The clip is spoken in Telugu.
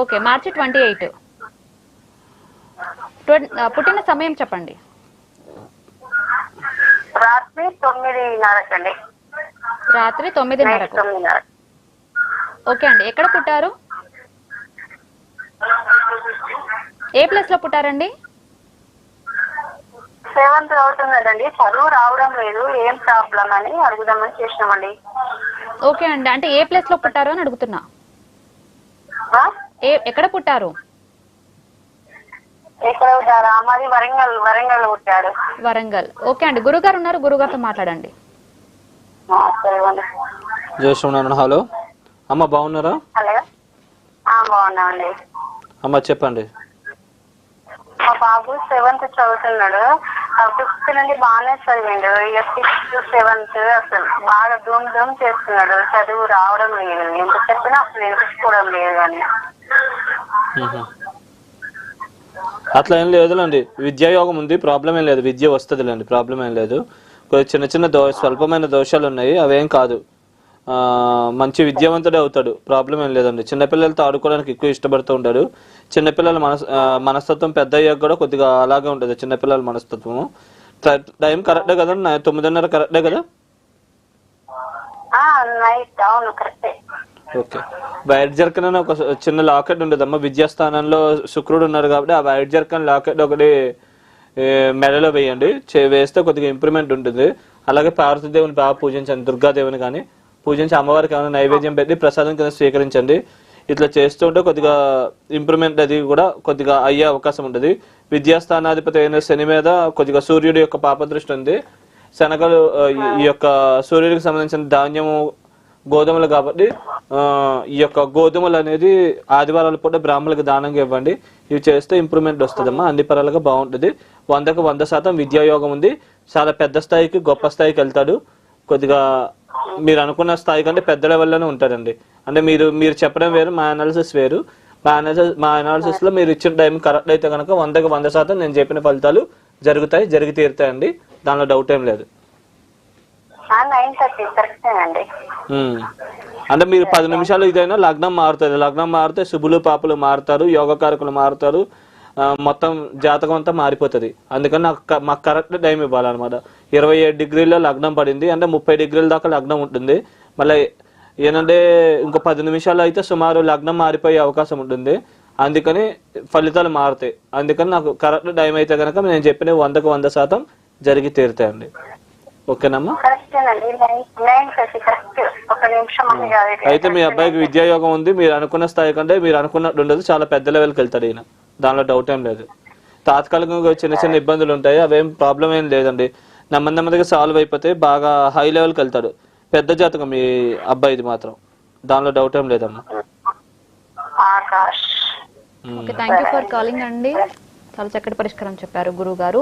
ఓకే మార్చి ట్వంటీ ఎయిట్. పుట్టిన సమయం చెప్పండి. రాత్రి తొమ్మిదిన్నరకండి. రాత్రి తొమ్మిదిన్నరకు. తొమ్మిదిన్నర ఓకే అండి ఎక్కడ పుట్టారు? ఏ ప్లేస్లో పుట్టారండి? సెవెంత్ అవుతుందండి చదువు రావడం లేదు ఏం ప్రాబ్లం అని అడుగుదామని చేసినామండి. ఓకే అండి అంటే ఏ ప్లేస్లో పుట్టారు అని అడుగుతున్నా? ఏ ఎక్కడ పుట్టారు? వరంగల్ వరంగల్ పుట్టాడు. వరంగల్. ఓకే అండి. గురుగారు ఉన్నారు. గురుగారితో మాట్లాడండి. హలో. అమ్మ బాగున్నారా? హలో. బాగున్నామండి. అమ్మ చెప్పండి. మా బాబు సెవెంత్ చదువుతున్నాడు. ఫిఫ్త్ నుండి బాగానే చదివిండు. ఇక సిక్స్త్ సెవెంత్ అసలు బాగా ధూమ్ ధూమ్ చేస్తున్నాడు. చదువు రావడం లేదు. ఎంత చెప్పినా అసలు ఎంచుకోవడం లేదు కానీ అట్లా ఏం లేదులేండి. విద్యాయోగం ఉంది. ప్రాబ్లం ఏం లేదు. విద్య వస్తుందిలేండి. ప్రాబ్లం ఏం లేదు. చిన్న చిన్న దో స్వల్పమైన దోషాలు ఉన్నాయి అవేం కాదు. మంచి విద్యావంతుడే అవుతాడు. ప్రాబ్లం ఏం లేదండి. చిన్నపిల్లలతో ఆడుకోవడానికి ఎక్కువ ఇష్టపడుతూ ఉంటాడు. చిన్నపిల్లల మనస్ మనస్తత్వం పెద్ద అయ్యాక కూడా కొద్దిగా అలాగే ఉంటుంది. చిన్నపిల్లల మనస్తత్వము. ట- కరెక్టే కదా? నా- తొమ్మిదిన్నర కరెక్టే కదా? ఓకే. వైట్ జర్కన్ అని ఒక చిన్న లాకెట్ ఉండదమ్మా. విద్యాస్థానంలో శుక్రుడు ఉన్నారు కాబట్టి ఆ వైట్ జర్కన్ లాకెట్ ఒకటి మెడలో వేయండి. చే- వేస్తే కొద్దిగా ఇంప్రూవ్మెంట్ ఉంటుంది. అలాగే పార్వతీదేవిని బాగా పూజించండి. దుర్గాదేవిని కానీ పూజించి అమ్మవారికి ఏమైనా నైవేద్యం పెట్టి ప్రసాదం కింద స్వీకరించండి. ఇట్లా చేస్తుంటే కొద్దిగా ఇంప్రూవ్మెంట్ అది కూడా కొద్దిగా అయ్యే అవకాశం ఉంటుంది. విద్యాస్థానాధిపతి అయిన శని మీద కొద్దిగా సూర్యుడి యొక్క పాపదృష్టి ఉంది. శనగలు ఈ- యొక్క సూర్యుడికి సంబంధించిన ధాన్యము గోధుమలు కాబట్టి ఈ యొక్క గోధుమలు అనేది ఆదివారాల పూట బ్రాహ్మణులకు దానంగా ఇవ్వండి. ఇవి చేస్తే ఇంప్రూవ్మెంట్ వస్తుందమ్మా. అన్ని పరాలుగా బాగుంటుంది. వందకు వంద శాతం విద్యాయోగం ఉంది. చాలా పెద్ద స్థాయికి గొప్ప స్థాయికి వెళ్తాడు. కొద్దిగా మీరు అనుకున్న స్థాయి కంటే పెద్ద లెవెల్లోనే ఉంటాడండి అంటే మీరు మీరు చెప్పడం వేరు మా అనాలిసిస్ వేరు. మా అనాలిసిస్ మా అనాలిసిస్లో మీరు ఇచ్చిన టైం కరెక్ట్ అయితే కనుక వందకు వంద శాతం నేను చెప్పిన ఫలితాలు జరుగుతాయి జరిగి తీరుతాయండి. దానిలో డౌట్ ఏం లేదు. అంటే మీరు పది నిమిషాలు ఇదైనా లగ్నం మారుతుంది. లగ్నం మారితే శుభులు పాపులు మారుతారు యోగకారకులు మారుతారు. మొత్తం జాతకం అంతా మారిపోతుంది. అందుకని నాకు మాకు కరెక్ట్ టైం ఇవ్వాలన్నమాట. ఇరవై ఏడు డిగ్రీలో లగ్నం పడింది అంటే ముప్పై డిగ్రీల దాకా లగ్నం ఉంటుంది. మళ్ళీ ఏంటంటే ఇంకో పది నిమిషాలు అయితే సుమారు లగ్నం మారిపోయే అవకాశం ఉంటుంది. అందుకని ఫలితాలు మారుతాయి. అందుకని నాకు కరెక్ట్ టైం అయితే కనుక నేను చెప్పిన వందకు వంద శాతం జరిగి తీరుతాయండి. ఓకేనమ్మా? అయితే మీ అబ్బాయికి విద్యాయోగం ఉంది మీరు అనుకున్న స్థాయి కంటే మీరు అనుకున్నట్టు ఉండదు చాలా పెద్ద లెవెల్కి వెళ్తాడు ఈయన. దానిలో డౌట్ ఏం లేదు. తాత్కాలికంగా చిన్న చిన్న ఇబ్బందులు ఉంటాయి అవేం ప్రాబ్లం ఏం లేదండి. నెమ్మది నెమ్మదిగా సాల్వ్ అయిపోతే బాగా హై లెవెల్కి వెళ్తాడు. పెద్ద జాతకం మీ అబ్బాయిది మాత్రం. దానిలో డౌట్ ఏం లేదమ్మా. Akash um. Okay thank you for calling అండి. చాలా చక్కటి పరిష్కారం చెప్పారు గురువు గారు